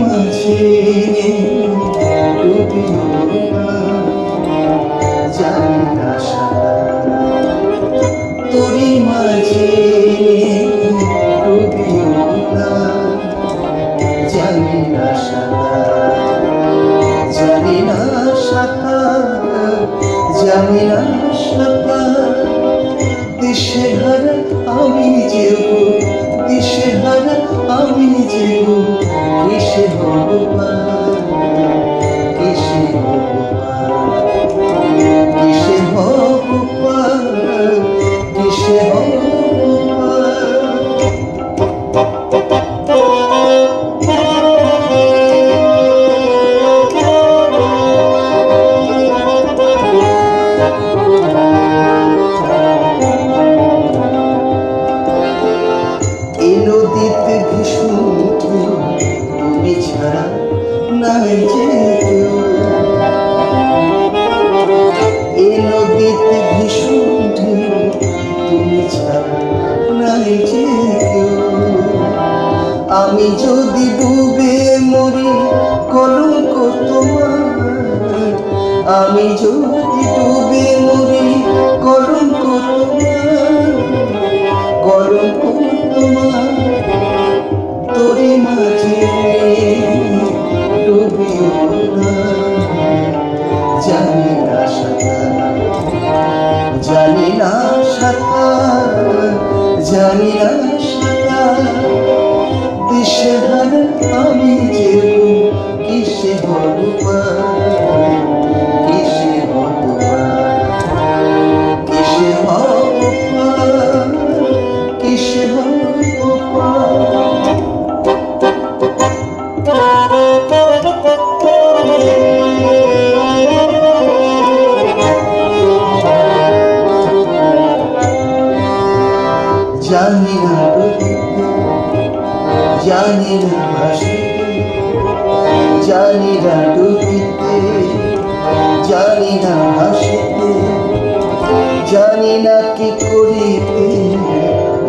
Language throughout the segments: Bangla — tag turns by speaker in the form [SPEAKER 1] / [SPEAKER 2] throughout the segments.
[SPEAKER 1] মাঝে ডুবিও না জানি নদীতে ভীষণ ঢেউ, তুমি ছাড়া নাই যে এই নদীতে ভীষণ তুমি ছাড়া নাই যে আমি যদি ডুবে মরি কলঙ্ক তোমার। আমি যদি ডুবে মরি কলঙ্ক তোমার। জানি না জানি না ভাসিতে জানি না ডুবিতে জানি না ভাসিতে জানি না কি করিতে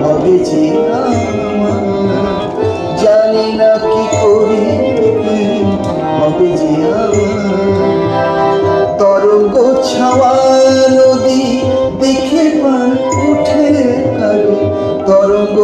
[SPEAKER 1] হবে যে জানি না কি করিতে হবে যে আমার।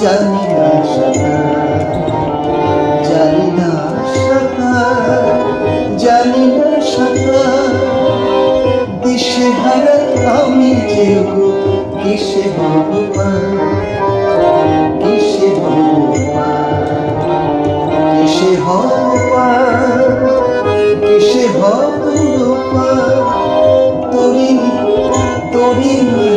[SPEAKER 1] জানি না সাঁতার জানি না সাঁতার জানি না সাঁতার দিশে হারা আমি যেব কিসে হব পার, কিসে হব পার, কিসে হব পার, কিসে হব পার, তোরি তোরি মাঝে